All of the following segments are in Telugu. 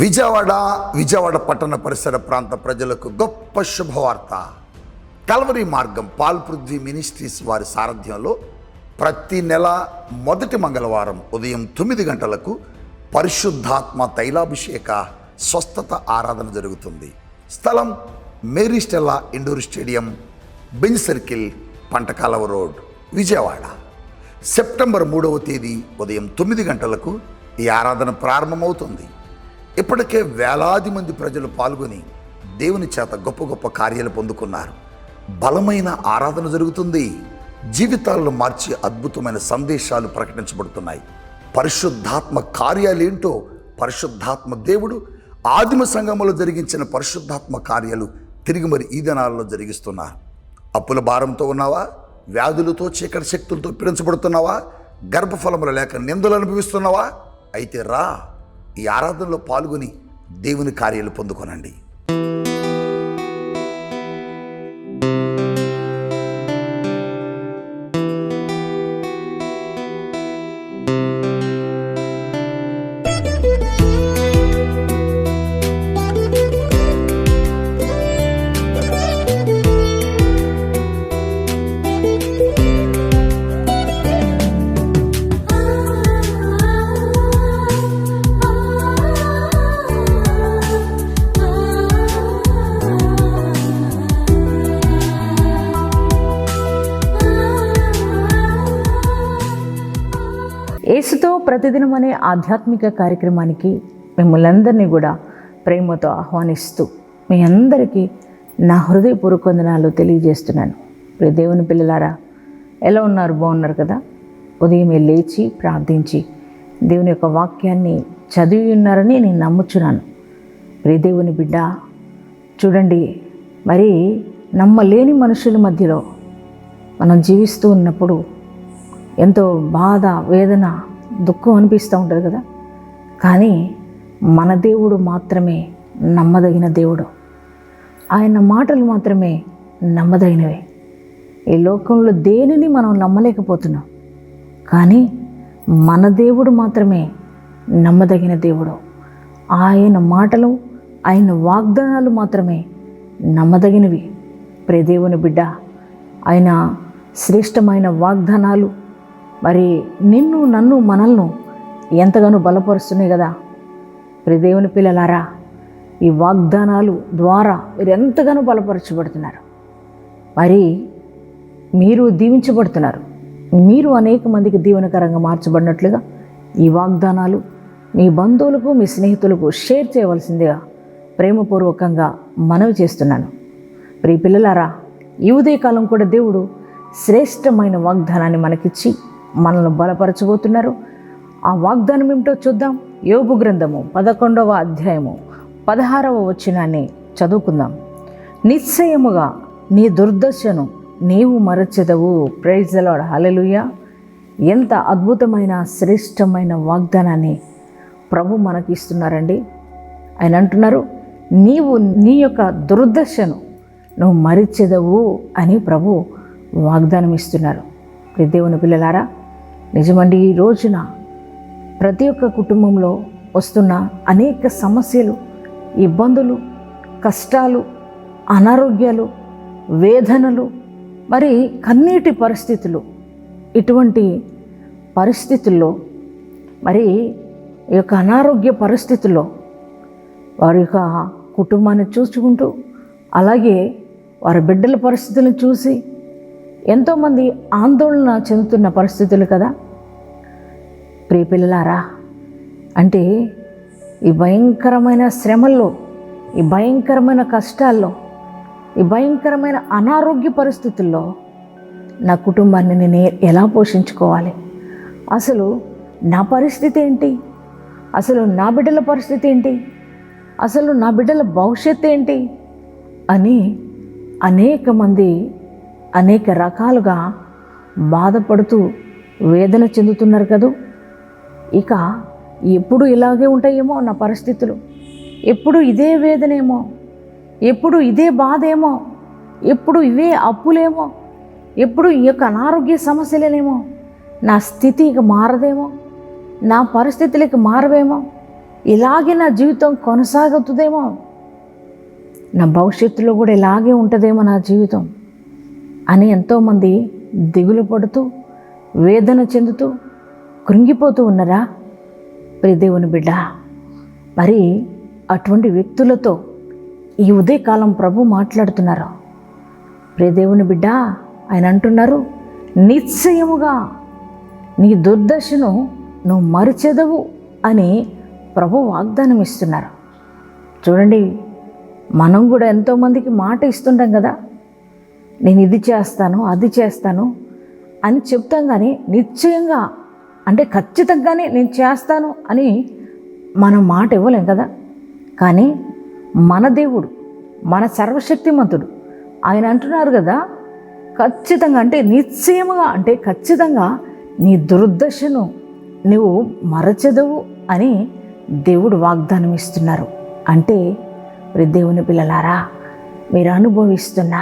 విజయవాడ విజయవాడ పట్టణ పరిసర ప్రాంత ప్రజలకు గొప్ప శుభవార్త. కల్వరి మార్గం పాల్పృథ్వీ మినిస్ట్రీస్ వారి సారథ్యంలో ప్రతి నెల మొదటి మంగళవారం ఉదయం తొమ్మిది గంటలకు పరిశుద్ధాత్మ తైలాభిషేక స్వస్థత ఆరాధన జరుగుతుంది. స్థలం Mary Stella indoor stadium Benz circle Pantakaluva road Vijayawada. September మూడవ తేదీ ఉదయం తొమ్మిది గంటలకు ఈ ఆరాధన ప్రారంభమవుతుంది. ఇప్పటికే వేలాది మంది ప్రజలు పాల్గొని దేవుని చేత గొప్ప గొప్ప కార్యాలు పొందుకున్నారు. బలమైన ఆరాధన జరుగుతుంది. జీవితాలను మార్చి అద్భుతమైన సందేశాలు ప్రకటించబడుతున్నాయి. పరిశుద్ధాత్మ కార్యాలేంటో పరిశుద్ధాత్మ దేవుడు ఆదిమ సంఘములో జరిగించిన పరిశుద్ధాత్మ కార్యాలు తిరిగి మరి ఈ దినాలలో జరిగిస్తున్నారు. అప్పుల భారంతో ఉన్నావా? వ్యాధులతో చీకటి శక్తులతో పీడించబడుతున్నావా? గర్భఫలములు లేక నిందలు అనుభవిస్తున్నావా? అయితే రా. ఈ ఆరాధనలో పాల్గొని దేవుని కార్యాలు పొందుకొనండి. ఏసుతో ప్రతిదినం అనే ఆధ్యాత్మిక కార్యక్రమానికి మిమ్మల్ని అందరినీ కూడా ప్రేమతో ఆహ్వానిస్తూ మీ అందరికీ నా హృదయపూర్వక వందనాలు తెలియజేస్తున్నాను. ప్రియ దేవుని పిల్లలారా ఎలా ఉన్నారు? బాగున్నారు కదా? ఉదయమే లేచి ప్రార్థించి దేవుని యొక్క వాక్యాన్ని చదివి ఉన్నారని నేను నమ్ముచున్నాను. ప్రియ దేవుని బిడ్డ చూడండి మరి నమ్మలేని మనుషుల మధ్యలో మనం జీవిస్తూ ఉన్నప్పుడు ఎంతో బాధ వేదన దుఃఖం అనిపిస్తూ ఉంటుంది కదా. కానీ మన దేవుడు మాత్రమే నమ్మదగిన దేవుడు. ఆయన మాటలు మాత్రమే నమ్మదగినవే. ఈ లోకంలో దేనిని మనం నమ్మలేకపోతున్నాం. కానీ మన దేవుడు మాత్రమే నమ్మదగిన దేవుడు. ఆయన మాటలు ఆయన వాగ్దానాలు మాత్రమే నమ్మదగినవి. ప్రే దేవుని బిడ్డ ఆయన శ్రేష్టమైన వాగ్దానాలు మరి నిన్ను నన్ను మనల్ని ఎంతగానో బలపరుస్తున్నాయి కదా. ప్రతి దేవుని పిల్లలారా ఈ వాగ్దానాలు ద్వారా మీరు ఎంతగానో బలపరచబడుతున్నారు. మరి మీరు దీవించబడుతున్నారు. మీరు అనేక మందికి దీవెనకరంగా మార్చబడినట్లుగా ఈ వాగ్దానాలు మీ బంధువులకు మీ స్నేహితులకు షేర్ చేయవలసిందిగా ప్రేమపూర్వకంగా మనవి చేస్తున్నాను. ప్రియ పిల్లలారా ఈ ఉదయకాలం కూడా దేవుడు శ్రేష్టమైన వాగ్దానాన్ని మనకిచ్చి మనల్ని బలపరచబోతున్నారు. ఆ వాగ్దానం ఏమిటో చూద్దాం. యోగు గ్రంథము పదకొండవ అధ్యాయము పదహారవ వచనాన్ని చదువుకుందాం. నిశ్చయముగా నీ దుర్దశను నీవు మరచెదవు. ప్రైజలాడ్ హలలుయ ఎంత అద్భుతమైన శ్రేష్టమైన వాగ్దానాన్ని ప్రభు మనకి ఇస్తున్నారండి ఆయన అంటున్నారు నీవు నీ యొక్క దుర్దశను నువ్వు మరిచెదవు అని ప్రభు వాగ్దానం ఇస్తున్నారు దేవుని పిల్లలారా నిజమండి ఈ రోజున ప్రతి ఒక్క కుటుంబంలో వస్తున్న అనేక సమస్యలు ఇబ్బందులు కష్టాలు అనారోగ్యాలు వేదనలు మరి కన్నీటి పరిస్థితులు ఇటువంటి పరిస్థితుల్లో మరి ఈ యొక్క అనారోగ్య పరిస్థితుల్లో వారి యొక్క కుటుంబాన్ని చూసుకుంటూ అలాగే వారి బిడ్డల పరిస్థితులను చూసి ఎంతోమంది ఆందోళన చెందుతున్న పరిస్థితులు కదా. ప్రియపిల్లలారా అంటే ఈ భయంకరమైన శ్రమల్లో ఈ భయంకరమైన కష్టాల్లో ఈ భయంకరమైన అనారోగ్య పరిస్థితుల్లో నా కుటుంబాన్ని నేను ఎలా పోషించుకోవాలి? అసలు నా పరిస్థితి ఏంటి? అసలు నా బిడ్డల పరిస్థితి ఏంటి? అసలు నా బిడ్డల భవిష్యత్తు ఏంటి? అని అనేక మంది అనేక రకాలుగా బాధపడుతూ వేదన చెందుతున్నారు కదూ? ఇక ఎప్పుడు ఇలాగే ఉంటాయేమో నా పరిస్థితులు. ఎప్పుడు ఇదే వేదనేమో? ఎప్పుడు ఇదే బాధ ఏమో ఎప్పుడు ఇవే అప్పులేమో? ఎప్పుడు ఈ యొక్క అనారోగ్య సమస్యలేనేమో? నా స్థితి ఇక మారదేమో? నా పరిస్థితులకి మారవేమో? ఇలాగే నా జీవితం కొనసాగుతుందేమో? నా భవిష్యత్తులో కూడా ఇలాగే ఉంటుందేమో నా జీవితం? అని ఎంతోమంది దిగులు పడుతూ వేదన చెందుతూ కృంగిపోతూ ఉన్నారా? ప్రియ దేవుని బిడ్డ మరి అటువంటి వ్యక్తులతో ఈ ఉదయకాలం ప్రభు మాట్లాడుతున్నారు. ప్రియ దేవుని బిడ్డ ఆయన అంటున్నారు నిశ్చయముగా నీ దుర్దశను నువ్వు మరిచెదవు అని ప్రభు వాగ్దానం ఇస్తున్నారు చూడండి మనం కూడా ఎంతోమందికి మాట ఇస్తుంటాం కదా నేను ఇది చేస్తాను అది చేస్తాను అని చెప్తాం కానీ నిశ్చయంగా అంటే ఖచ్చితంగానే నేను చేస్తాను అని మనం మాట ఇవ్వలేం కదా. కానీ మన దేవుడు మన సర్వశక్తిమంతుడు ఆయన అంటున్నారు కదా ఖచ్చితంగా అంటే నిశ్చయముగా అంటే ఖచ్చితంగా నీ దుర్దశను నువ్వు మరచదవు అని దేవుడు వాగ్దానం ఇస్తున్నారు అంటే మరి దేవుని పిల్లలారా మీరు అనుభవిస్తున్నా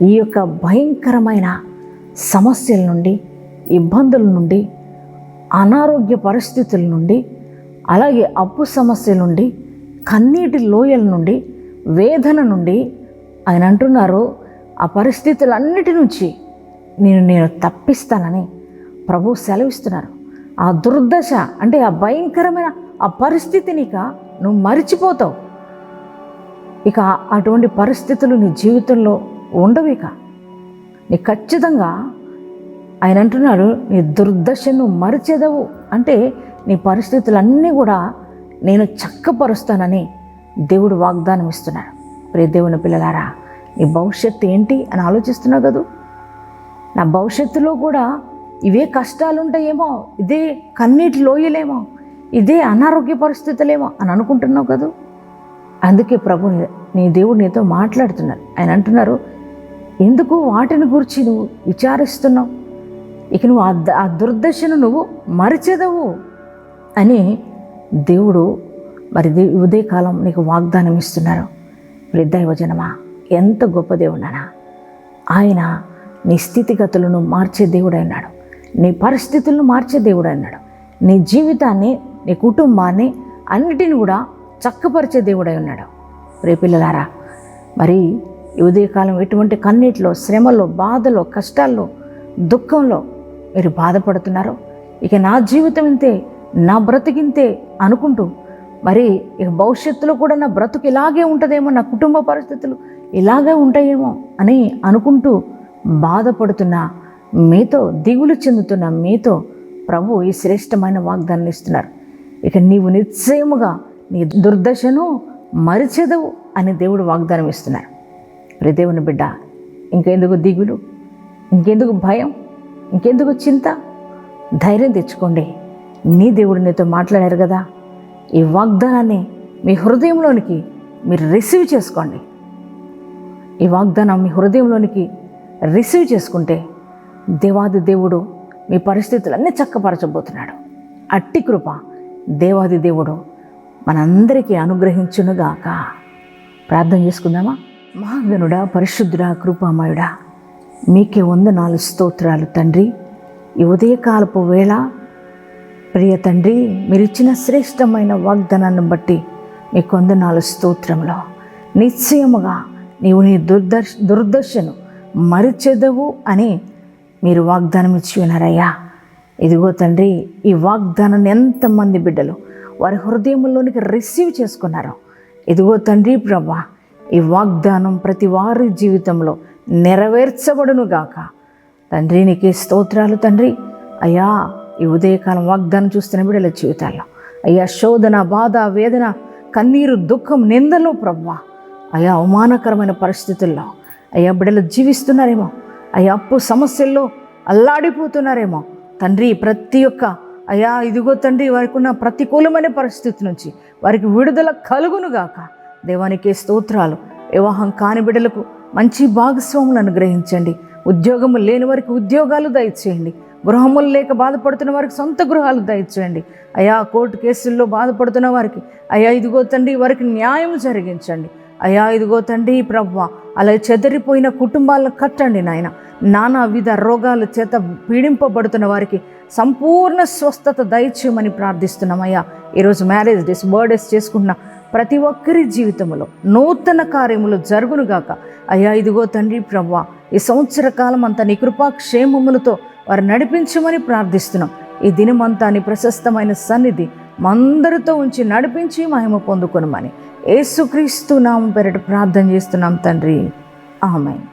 ఈ యొక్క భయంకరమైన సమస్యల నుండి ఇబ్బందుల నుండి అనారోగ్య పరిస్థితుల నుండి అలాగే అప్పు సమస్యల నుండి కన్నీటి లోయల నుండి వేదన నుండి ఆయన అంటున్నారు ఆ పరిస్థితులన్నిటి నుంచి నేను నేను తప్పిస్తానని ప్రభు సెలవిస్తున్నారు. ఆ దుర్దశ అంటే ఆ భయంకరమైన ఆ పరిస్థితిని ఇక నువ్వు మరిచిపోతావు. ఇక అటువంటి పరిస్థితులు నీ జీవితంలో ఉండవిక. నీ ఖచ్చితంగా ఆయన అంటున్నాడు నీ దుర్దశను మరిచెదవు. అంటే నీ పరిస్థితులన్నీ కూడా నేను చక్కపరుస్తానని దేవుడు వాగ్దానం ఇస్తున్నాడు. ప్రియ దేవుని పిల్లలారా నీ భవిష్యత్తు ఏంటి అని ఆలోచిస్తున్నావు కదూ? నా భవిష్యత్తులో కూడా ఇవే కష్టాలు ఉంటాయేమో ఇదే కన్నీటి లోయలేమో ఇదే అనారోగ్య పరిస్థితులేమో అని అనుకుంటున్నావు కదూ? అందుకే ప్రభు నీ- నీ దేవుడు నీతో మాట్లాడుతున్నాడు. ఆయన అంటున్నారు ఎందుకు వాటిని గురించి నువ్వు విచారిస్తున్నావు? ఇక నువ్వు ఆ ద- ఆ దుర్దశను నువ్వు మరిచెదవు అని దేవుడు మరి దే- ఉదయకాలం నీకు వాగ్దానం ఇస్తున్నారు. వృద్ధైవజనమా ఎంత గొప్ప దేవుడనా? ఆయన నీ స్థితిగతులను మార్చే దేవుడైనాడు. నీ పరిస్థితులను మార్చే దేవుడైనాడు. నీ జీవితాన్ని నీ కుటుంబాన్ని అన్నిటిని కూడా చక్కపరిచే దేవుడై ఉన్నాడు. రే పిల్లలారా మరి ఈ ఉదయకాలం ఎటువంటి కన్నీటిలో శ్రమలో బాధలో కష్టాల్లో దుఃఖంలో మీరు బాధపడుతున్నారో ఇక నా జీవితం ఇంతే నా బ్రతికింతే అనుకుంటూ మరి ఇక భవిష్యత్తులో కూడా నా బ్రతుకు ఇలాగే ఉంటుందేమో నా కుటుంబ పరిస్థితులు ఇలాగే ఉంటాయేమో అని అనుకుంటూ బాధపడుతున్న మీతో దిగులు చెందుతున్న మీతో ప్రభు ఈ శ్రేష్టమైన వాగ్దానం ఇస్తున్నారు. ఇక నీవు నిశ్చయముగా నీ దుర్దశను మరిచెదవు అని దేవుడు వాగ్దానం ఇస్తున్నారు. ప్రదేవుని బిడ్డ. ఇంకెందుకు దిగులు? ఇంకెందుకు భయం? ఇంకెందుకు చింత? ధైర్యం తెచ్చుకోండి. నీ దేవుడు నీతో మాట్లాడారు కదా. ఈ వాగ్దానాన్ని మీ హృదయంలోనికి మీరు రిసీవ్ చేసుకోండి. ఈ వాగ్దానం మీ హృదయంలోనికి రిసీవ్ చేసుకుంటే దేవాది దేవుడు మీ పరిస్థితులన్నీ చక్కపరచబోతున్నాడు. అట్టి కృప దేవాది దేవుడు మనందరికీ అనుగ్రహించునుగాక. ప్రార్థన చేసుకుందామా? మహాగనుడా పరిశుద్ధుడా కృపామయుడా మీకే వందనాలు స్తోత్రాలు తండ్రి. ఈ ఉదయకాలపు వేళ ప్రియ తండ్రి మీరు ఇచ్చిన శ్రేష్టమైన వాగ్దానాన్ని బట్టి మీ కొందనాలు స్తోత్రంలో నిశ్చయముగా నీవు నీ దుర్దర్శ దుర్దశను మరిచెదవు అని మీరు వాగ్దానం ఇచ్చి ఉన్నారయ్యా. ఇదిగో తండ్రి ఈ వాగ్దానాన్ని ఎంతమంది బిడ్డలు వారి హృదయంలోనికి రిసీవ్ చేసుకున్నారో. ఇదిగో తండ్రి ప్రభా ఈ వాగ్దానం ప్రతి వారి జీవితంలో నెరవేర్చబడును గాక తండ్రి నీకే స్తోత్రాలు తండ్రి. అయ్యా ఈ ఉదయకాలం వాగ్దానం చూస్తున్న బిడ్డల జీవితాల్లో. అయ్యా శోధన బాధ వేదన కన్నీరు దుఃఖం నిందలు ప్రవ్వా. అయ్యా అవమానకరమైన పరిస్థితుల్లో. అయ్యా బిడ్డలు జీవిస్తున్నారేమో. అయ్యా అప్పు సమస్యల్లో అల్లాడిపోతున్నారేమో. తండ్రి ప్రతి ఒక్క అయ్యా ఇదిగో తండ్రి వారికి ఉన్న ప్రతికూలమైన పరిస్థితి నుంచి వారికి విడుదల కలుగునుగాక. దేవానికి స్తోత్రాలు. వివాహం కాని బిడ్డలకు మంచి భాగస్వాములను అనుగ్రహించండి. ఉద్యోగము లేని వారికి ఉద్యోగాలు దయచేయండి. గృహములు లేక బాధపడుతున్న వారికి సొంత గృహాలు దయచేయండి. అయా కోర్టు కేసుల్లో బాధపడుతున్న వారికి అయా ఇదిగో తండ్రి వారికి న్యాయం జరిగించండి. అయా ఇదిగో తండ్రి ప్రవ్వ అలా చెదిరిపోయిన కుటుంబాలను కట్టండి నాయన. నానా విధ రోగాల చేత పీడింపబడుతున్న వారికి సంపూర్ణ స్వస్థత దయచేయమని ప్రార్థిస్తున్నామయ్యా ఈరోజు మ్యారేజ్ డేస్ బర్త్డేస్ చేసుకుంటున్నా ప్రతి ఒక్కరి జీవితంలో నూతన కార్యములు జరుగునుగాక అయ్యా ఇదిగో తండ్రి ప్రవ్వా ఈ సంవత్సర కాలం అంతా నీ క్షేమములతో వారు నడిపించమని ప్రార్థిస్తున్నాం. ఈ దినమంతా నీ ప్రశస్తమైన సన్నిధి మందరితో ఉంచి నడిపించి మహిమ పొందుకొనమని. యేసుక్రీస్తు నామం పెరట ప్రార్థన చేస్తున్నాం తండ్రి. ఆమెన్.